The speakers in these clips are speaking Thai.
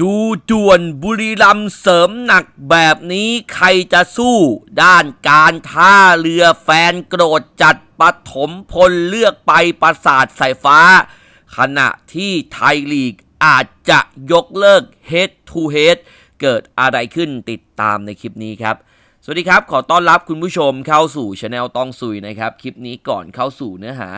ดูด่วนบุรีรัมย์เสริมหนักแบบนี้ใครจะสู้ ด้านการท่าเรือแฟนโกรธจัดปฐมพลเลือกไปประสาทสายฟ้า ขณะที่ไทยลีกอาจจะยกเลิก Head to Head เกิดอะไรขึ้นติดตามในคลิปนี้ครับ สวัสดีครับ ขอต้อนรับคุณผู้ชมเข้าสู่ช anel ตองสุยนะครับ คลิปนี้ก่อนเข้าสู่เนื้อหา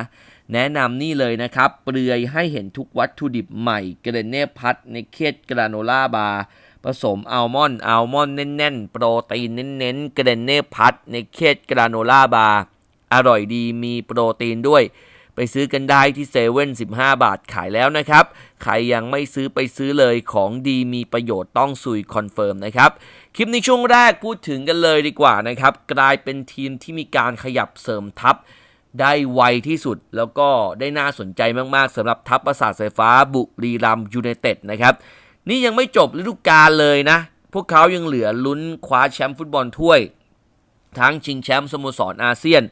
แนะนำนี่เลยนะครับ เปลือยให้เห็นทุกวัตถุดิบใหม่เกรเน่พัดในเคดกราโนล่าบาร์ผสมอัลมอนด์อัลมอนด์แน่นๆ โปรตีนเน้นๆเกรเน่พัดในเคดกราโนล่าบาร์อร่อยดีมีโปรตีนด้วย ไปซื้อกันได้ที่เซเว่น15บาทขายแล้วนะครับ ใครยังไม่ซื้อไปซื้อเลยของดีมีประโยชน์ต้องสุยคอนเฟิร์มนะครับ คลิปในช่วงแรกพูดถึงกันเลยดีกว่านะครับ กลายเป็นทีมที่มีการขยับเสริมทัพได้ไวที่สุดแล้วก็ได้น่าสนใจมากๆสำหรับทัพประสาทสายฟ้าบุรีรัมยูไนเต็ดนะครับ นี่ยังไม่จบฤดูกาลเลยนะ พวกเขายังเหลือลุ้นคว้าแชมป์ฟุตบอลถ้วย ทั้งชิงแชมป์สโมสรอาเซียน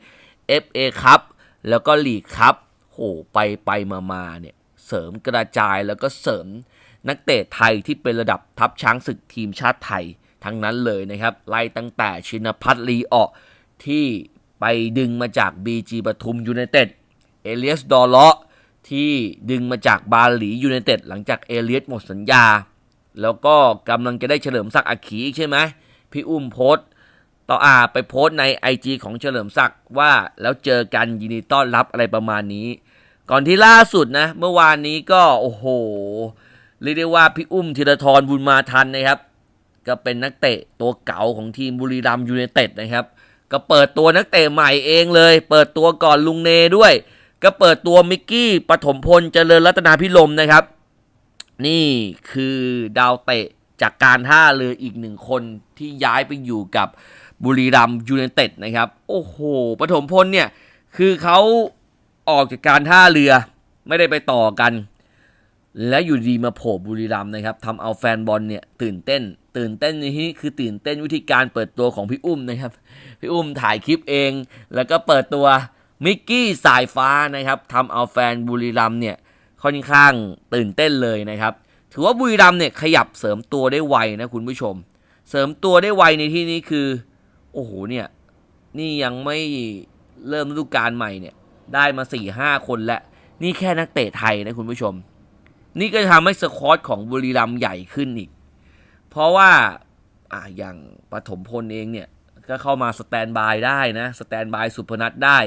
FA คัพ แล้วก็ลีกคัพโหไปไปมามาเนี่ยเสริมกระจายแล้วก็เสริมนักเตะไทยที่เป็นระดับทัพช้างศึกทีมชาติไทยทั้งนั้นเลยนะครับ ไล่ตั้งแต่ชินพัฒน์ลีออที่ไปดึงมาจาก BG ปทุมยูไนเต็ดเอเลียสดอลเลาะที่ดึงมาจากบาหลียูไนเต็ดหลังจากเอเลียสหมดสัญญา แล้วก็กำลังจะได้เฉลิมศักดิ์อักขีอีกใช่ไหมพี่อุ้มโพส ต่ออาไปโพสต์ใน IG ของเฉลิมศักดิ์ว่าแล้วเจอกันยินดีต้อนรับอะไรประมาณนี้ ก่อนที่ล่าสุดนะ เมื่อวานนี้ก็โอ้โหเรียกได้ว่าพี่อุ้มธีรทรบุญมาทันนะครับ ก็เป็นนักเตะตัวเก่าของทีมบุรีรัมย์ยูไนเต็ดนะครับ ก็เปิดตัวนักเตะใหม่เองเลย เปิดตัวก่อนลุงเนด้วย ก็เปิดตัวมิกกี้ปฐมพลเจริญรัตนาพิลมนะครับ นี่คือดาวเตะจากการท่าเรืออีกหนึ่งคนที่ย้ายไปอยู่กับ บุรีรัมย์ยูไนเต็ดนะครับ โอ้โหปฐมพลเนี่ย คือเขาออกจากการท่าเรือไม่ได้ไปต่อกัน แล้วอยู่ดีมาโผล่บุรีรัมย์นะครับทำเอาแฟนบอลเนี่ยตื่นเต้น ตื่นเต้นในที่นี้คือตื่นเต้นวิธีการเปิดตัวของพี่อุ้มนะครับ พี่อุ้มถ่ายคลิปเอง แล้วก็เปิดตัวมิกกี้สายฟ้านะครับทำเอาแฟนบุรีรัมย์เนี่ยค่อนข้างตื่นเต้นเลยนะครับ ถือว่าบุรีรัมย์เนี่ยขยับเสริมตัวได้ไวนะคุณผู้ชม เสริมตัวได้ไวในที่นี้คือ โอ้โหเนี่ย นี่ยังไม่เริ่มฤดูกาลใหม่เนี่ย ได้มา4ี่ห้าคนแล้วนี่แค่นักเตะไทยนะคุณผู้ชม นี่ก็ทำให้สควอตของบุรีรัมย์ใหญ่ขึ้นอีก เพราะว่าอ่าอย่างปฐมพลเองเนี่ย ก็เข้ามาสแตนบายได้นะสแตนบายสุพนัทได้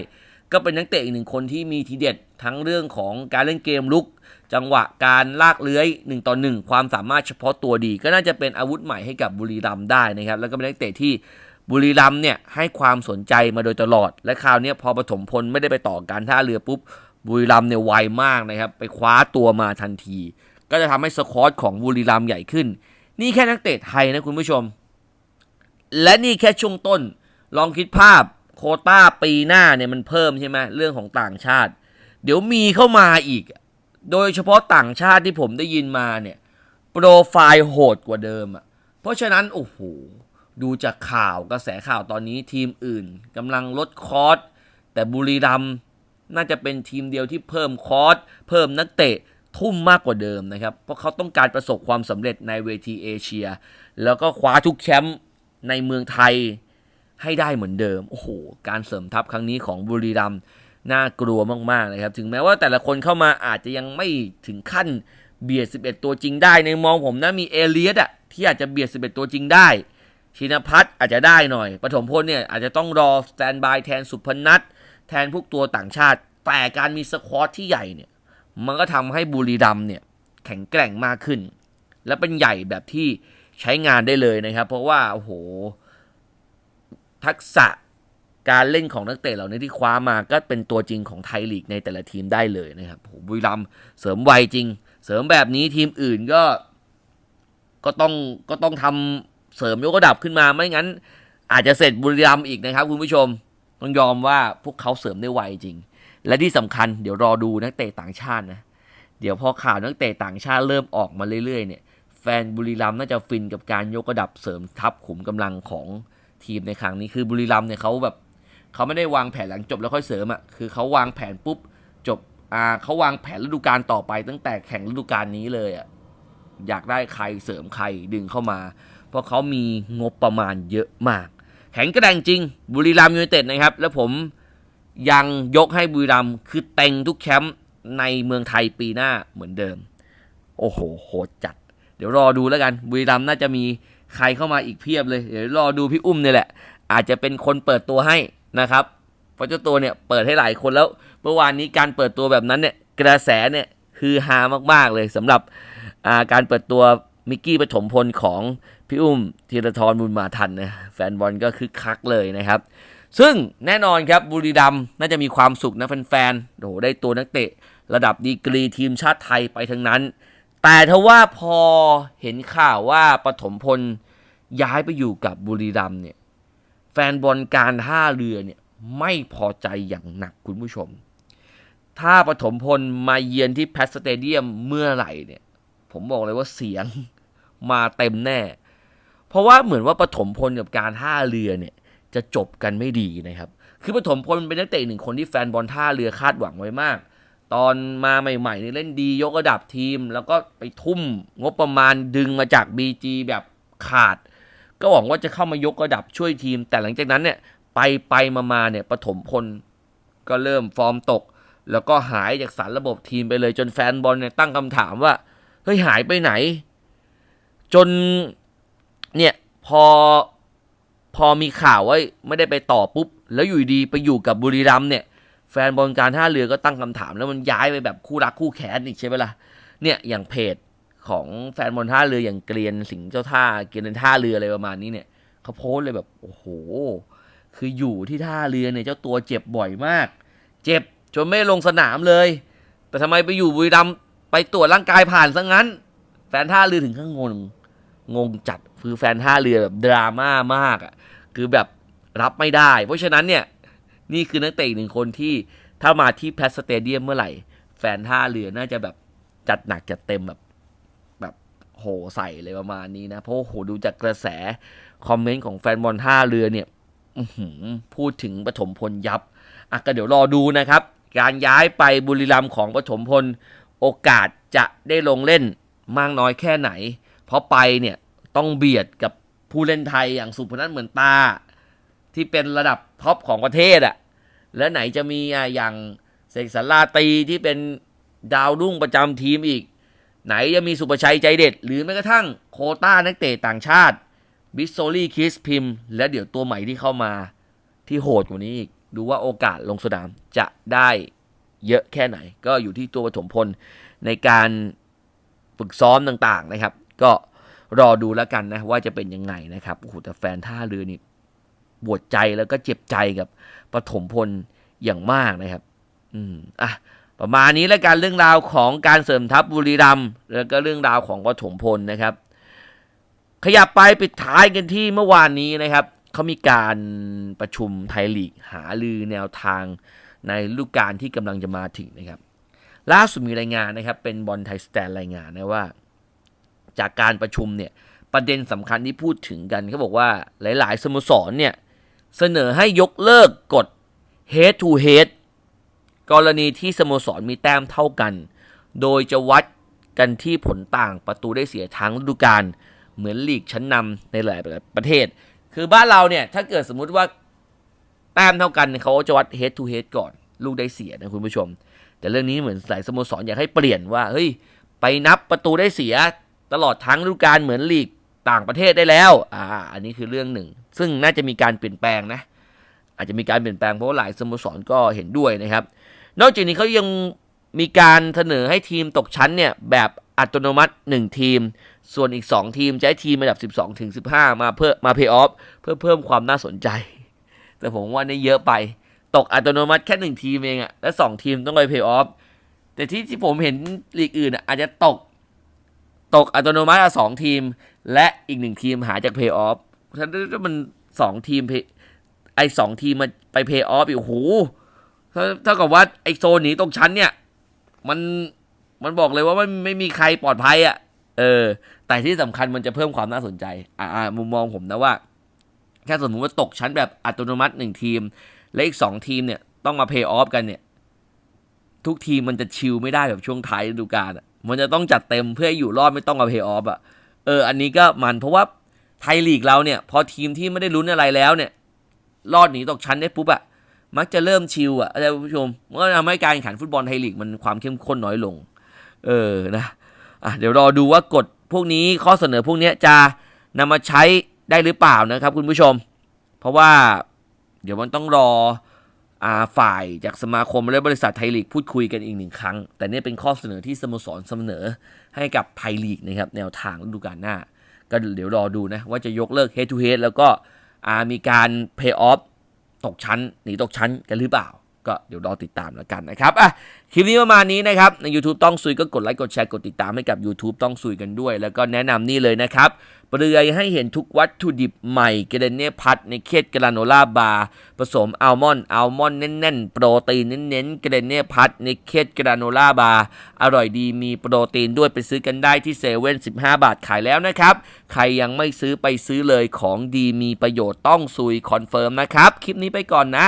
ก็เป็นนักเตะอีกหนึ่งคนที่มีทีเด็ดทั้งเรื่องของการเล่นเกมลุก จังหวะการลากเลื้อย1ต่อ1ความสามารถเฉพาะตัวดี ก็น่าจะเป็นอาวุธใหม่ให้กับบุรีรัมย์ได้นะครับ แล้วก็เป็นนักเตะที่ บุรีรัมเนี่ยให้ความสนใจมาโดยตลอด และคราวนี้พอปฐมพลไม่ได้ไปต่อการท่าเรือปุ๊บ บุรีรัมเนี่ยไวมากนะครับ ไปคว้าตัวมาทันที ก็จะทำให้สคอตของบุรีรัมใหญ่ขึ้น นี่แค่นักเตะไทยนะคุณผู้ชม และนี่แค่ช่วงต้น ลองคิดภาพโคต้าปีหน้าเนี่ยมันเพิ่มใช่ไหมเรื่องของต่างชาติ เดี๋ยวมีเข้ามาอีก โดยเฉพาะต่างชาติที่ผมได้ยินมาเนี่ยโปรไฟล์โหดกว่าเดิมอะเพราะฉะนั้นโอ้โห ดูจากข่าวกระแสข่าวตอนนี้ทีมอื่นกำลังลดคอร์สแต่บุรีรัมย์น่าจะเป็นทีมเดียวที่เพิ่มคอร์สเพิ่มนักเตะทุ่มมากกว่าเดิมนะครับ เพราะเขาต้องการประสบความสำเร็จในเวทีเอเชีย แล้วก็คว้าทุกแชมป์ในเมืองไทยให้ได้เหมือนเดิม โอ้โห การเสริมทัพครั้งนี้ของบุรีรัมย์น่ากลัวมากๆนะครับ ถึงแม้ว่าแต่ละคนเข้ามาอาจจะยังไม่ถึงขั้นเบียด 11 ตัวจริงได้ ในมองผมนะมีเอเลียสอะที่อาจจะเบียด 11 ตัวจริงได้ ชินพัฒน์อาจจะได้หน่อยปฐมพลเนี่ยอาจจะต้องรอสแตนบายแทนสุพนัทแทนพวกตัวต่างชาติ แต่การมีสควอตที่ใหญ่เนี่ย มันก็ทำให้บุรีรัมเนี่ยแข็งแกร่งมากขึ้น และเป็นใหญ่แบบที่ใช้งานได้เลยนะครับ เพราะว่าโอ้โห ทักษะการเล่นของนักเตะเหล่านี้ที่คว้ามาก็เป็นตัวจริงของไทยลีกในแต่ละทีมได้เลยนะครับโอ้โหบุรีรัมเสริมไวจริง เสริมแบบนี้ทีมอื่นก็ก็ต้องก็ต้องทำ เสริมยกระดับขึ้นมาไม่งั้น อาจจะเสร็จบุรีรัมย์อีกนะครับคุณผู้ชมต้องยอมว่าพวกเขาเสริมได้ไวจริง และที่สำคัญเดี๋ยวรอดูนักเตะต่างชาตินะเดี๋ยวพอข่าวนักเตะต่างชาติเริ่มออกมาเรื่อยๆเนี่ยแฟนบุรีรัมย์น่าจะฟินกับการยกระดับเสริมทัพขุมกำลังของทีมในครั้งนี้คือบุรีรัมย์เนี่ยเขาแบบเขาไม่ได้วางแผนหลังจบแล้วค่อยเสริมอะ่ะคือเขาวางแผนปุ๊บจบอ่าเขาวางแผนฤดูกาลต่อไปตั้งแต่แข่งฤดูกาลนี้เลยอะ่ะอยากได้ใครเสริมใครดึงเข้ามา เพราะเขามีงบประมาณเยอะมาก แข็งกระแดงจริง บุรีรัมย์ยูไนเต็ดนะครับ แล้วผมยังยกให้บุรีรัมย์คือเต็งทุกแชมป์ในเมืองไทยปีหน้าเหมือนเดิม โอ้โหโหดจัด เดี๋ยวรอดูแล้วกัน บุรีรัมย์น่าจะมีใครเข้ามาอีกเพียบเลย เดี๋ยวรอดูพี่อุ้มเนี่ยแหละ อาจจะเป็นคนเปิดตัวให้นะครับ เพราะเจ้าตัวเนี่ยเปิดให้หลายคนแล้ว เมื่อวานนี้การเปิดตัวแบบนั้นเนี่ยกระแสเนี่ยคือฮามากๆเลยสำหรับาการเปิดตัวมิกกี้ปฐมพลของ พี่อุ้มธีรทรบุญมาทันนะแฟนบอลก็คึกคักเลยนะครับ ซึ่งแน่นอนครับบุรีรัมน่าจะมีความสุขนะแฟนๆโอ้โหได้ตัวนักเตะ ระดับดีกรีทีมชาติไทยไปทั้งนั้น แต่ทว่าพอเห็นข่าวว่าปฐมพลย้ายไปอยู่กับบุรีรัมเนี่ยแฟนบอลการท่าเรือเนี่ยไม่พอใจอย่างหนักคุณผู้ชม ถ้าปฐมพลมาเยือนที่แพสสเตเดียมเมื่อไหร่เนี่ย ผมบอกเลยว่าเสียงมาเต็มแน่ เพราะว่าเหมือนว่าปฐมพลกับการท่าเรือเนี่ยจะจบกันไม่ดีนะครับ คือปฐมพลเป็นนักเตะหนึ่งคนที่แฟนบอลท่าเรือคาดหวังไว้มาก ตอนมาใหม่ๆนี่เล่นดียกระดับทีม แล้วก็ไปทุ่มงบประมาณดึงมาจาก BG แบบขาด ก็หวังว่าจะเข้ามายกระดับช่วยทีม แต่หลังจากนั้นเนี่ยไปไปมามาเนี่ยปฐมพลก็เริ่มฟอร์มตก แล้วก็หายจากสารระบบทีมไปเลยจนแฟนบอลเนี่ยตั้งคำถามว่าเฮ้ยหายไปไหน จน เนี่ยพอพอมีข่าวว่าไม่ได้ไปต่อปุ๊บ แล้วอยู่ดีไปอยู่กับบุรีรัมเนี่ย แฟนบอลการท่าเรือก็ตั้งคำถาม แล้วมันย้ายไปแบบคู่รักคู่แค้นอีกใช่ไหมล่ะเนี่ยอย่างเพจของแฟนบอลท่าเรืออย่างเกรียนสิงเจ้าท่าเกรียนท่าเรืออะไรประมาณนี้เนี่ยเขาโพสเลยแบบโอ้โห คืออยู่ที่ท่าเรือเนี่ยเจ้าตัวเจ็บบ่อยมาก เจ็บจนไม่ลงสนามเลย แต่ทำไมไปอยู่บุรีรัมไปตรวจร่างกายผ่านซะงั้น แฟนท่าเรือถึงข้างงง งงจัดคือแฟนท่าเรือแบบดราม่ามากอะคือแบบรับไม่ได้ เพราะฉะนั้นเนี่ยนี่คือนักเตะหนึ่งคนที่ถ้ามาที่แพสสเตเดียมเมื่อไหร่ แฟนท่าเรือน่าจะแบบจัดหนักจัดเต็มแบบแบบโหใส่เลยประมาณนี้นะ เพราะโหดูจากกระแสคอมเมนต์ของแฟนบอลท่าเรือเนี่ยพูดถึงปฐมพลยับอะก็เดี๋ยวรอดูนะครับ การย้ายไปบุรีรัมย์ของปฐมพล โอกาสจะได้ลงเล่นมากน้อยแค่ไหน เพราะไปเนี่ยต้องเบียดกับผู้เล่นไทยอย่างสุพนัทเหมือนตา ที่เป็นระดับท็อปของประเทศอะ่ะแล้วไหนจะมีอะอย่างเสกสรรลาตีที่เป็นดาวรุ่งประจำทีมอีก ไหนจะมีสุประชัยใจเด็ด หรือแม้กระทั่งโคต้านักเตะต่างชาติบิสโซลี่คิสพิมพ์และเดี๋ยวตัวใหม่ที่เข้ามาที่โหดกว่านี้อีก ดูว่าโอกาสลงสนามจะได้เยอะแค่ไหน ก็อยู่ที่ตัวปฐมพลในการฝึกซ้อมต่างๆนะครับ ก็รอดูแล้วกันนะว่าจะเป็นยังไงนะครับโอ้โหแต่แฟนท่าเรือนี่ปวดใจแล้วก็เจ็บใจกับปฐมพลอย่างมากนะครับ อืมอะประมาณนี้แล้วกันเรื่องราวของการเสริมทัพบุรีรัมย์แล้วก็เรื่องราวของปฐมพลนะครับ ขยับไปปิดท้ายกันที่เมื่อวานนี้นะครับเขามีการประชุมไทยลีกหาลือแนวทางในฤดูกกาลที่กำลังจะมาถึงนะครับ ล่าสุดมีรายงานนะครับ เป็นบอลไทยสแตนรายงานนะว่า จากการประชุมเนี่ยประเด็นสำคัญที่พูดถึงกันเขาบอกว่าหลาย ๆ สโมสรเนี่ยเสนอให้ยกเลิกกฎ head to head กรณีที่สโมสรมีแต้มเท่ากัน โดยจะวัดกันที่ผลต่างประตูได้เสียทั้งฤดูกาลเหมือนลีกชั้นนำในหลายประเทศ คือบ้านเราเนี่ยถ้าเกิดสมมุติว่าแต้มเท่ากันเขาจะวัด head to head ก่อน ลูกได้เสียนะคุณผู้ชม แต่เรื่องนี้เหมือนหลายสโมสรอยากให้เปลี่ยนว่าเฮ้ยไปนับประตูได้เสีย ตลอดทั้งฤดูกาลเหมือนลีกต่างประเทศได้แล้ว อ่า อันนี้คือเรื่องหนึ่ง ซึ่งน่าจะมีการเปลี่ยนแปลงนะ อาจจะมีการเปลี่ยนแปลงเพราะว่าหลายสโมสรก็เห็นด้วยนะครับ นอกจากนี้เขายังมีการเสนอให้ทีมตกชั้นเนี่ยแบบอัตโนมัติ 1 ทีม ส่วนอีก 2 ทีมจะให้ทีมระดับ 12ถึง15 มาเพื่อมาเพย์ออฟเพื่อเพิ่มความน่าสนใจ แต่ผมว่านี่เยอะไป ตกอัตโนมัติแค่ 1 ทีมเองอะและ 2 ทีมต้องไปเพย์ออฟแต่ที่ที่ผมเห็นลีกอื่นอะอาจจะตก ตกอัตโนมัติอะสองทีม และอีกหนึ่งทีมหาจากเพย์ออฟถ้าถ้ามันสองทีมไอสองทีมมันไปเพย์ออฟอีกโหถ้าเท่ากับว่าไอโซนหนีตกชั้นเนี่ย มันมันบอกเลยว่าไม่ไม่มีใครปลอดภัยอะ่ะ เออ แต่ที่สำคัญมันจะเพิ่มความน่าสนใจ อ่าอ่ามุมมองผมนะว่าแค่สมมติว่าตกชั้นแบบอัตโนมัติหนึ่งทีม และอีกสองทีมเนี่ย ต้องมาเพย์ออฟกันเนี่ย ทุกทีมมันจะชิลไม่ได้แบบช่วงท้ายฤดูกาลอะ มันจะต้องจัดเต็มเพื่อให้อยู่รอดไม่ต้องเอาเพย์ออฟอะเอออันนี้ก็มันเพราะว่าไทยลีกเราเนี่ย พอทีมที่ไม่ได้ลุ้นอะไรแล้วเนี่ย รอดหนีตกชั้นได้ปุ๊บอะมักจะเริ่มชิลอะท่านผู้ชมมันก็ทำให้การแข่งขันฟุตบอลไทยลีกมันความเข้มข้นน้อยลง เออนะอะเดี๋ยวรอดูว่ากฎพวกนี้ข้อเสนอพวกนี้จะนำมาใช้ได้หรือเปล่านะครับ คุณผู้ชม เพราะว่าเดี๋ยวมันต้องรอ ฝ่ายจากสมาคมและบริษัทไทยลีกพูดคุยกันอีกหนึ่งครั้ง แต่นี่เป็นข้อเสนอที่สโมสรเสนอให้กับไทยลีกนะครับแนวทางฤดูกาลหน้า ก็เดี๋ยวรอดูนะ ว่าจะยกเลิก head to head แล้วก็มีการ pay off ตกชั้น หนีตกชั้นกันหรือเปล่า ก็เดี๋ยวรอติดตามแล้วกันนะครับอะคลิปนี้ประมาณนี้นะครับ ใน YouTube ต้องซุยก็กดไลค์กดแชร์กดติดตามให้กับ YouTube ต้องซุยกันด้วย แล้วก็แนะนำนี่เลยนะครับเปลือยให้เห็นทุกวัตถุดิบใหม่เกเรเน่พัดในเคสกราโนล่าบาร์ผสมอัลมอนด์อัลมอนด์แน่นๆ โปรตีนเน้นๆเกเรเน่พัดในเคสกราโนล่าบาร์อร่อยดีมีโปรตีนด้วยไปซื้อกันได้ที่เซเว่น15บาทขายแล้วนะครับ ใครยังไม่ซื้อไปซื้อเลยของดีมีประโยชน์ต้องซุยคอนเฟิร์มนะครับ คลิปนี้ไปก่อนนะ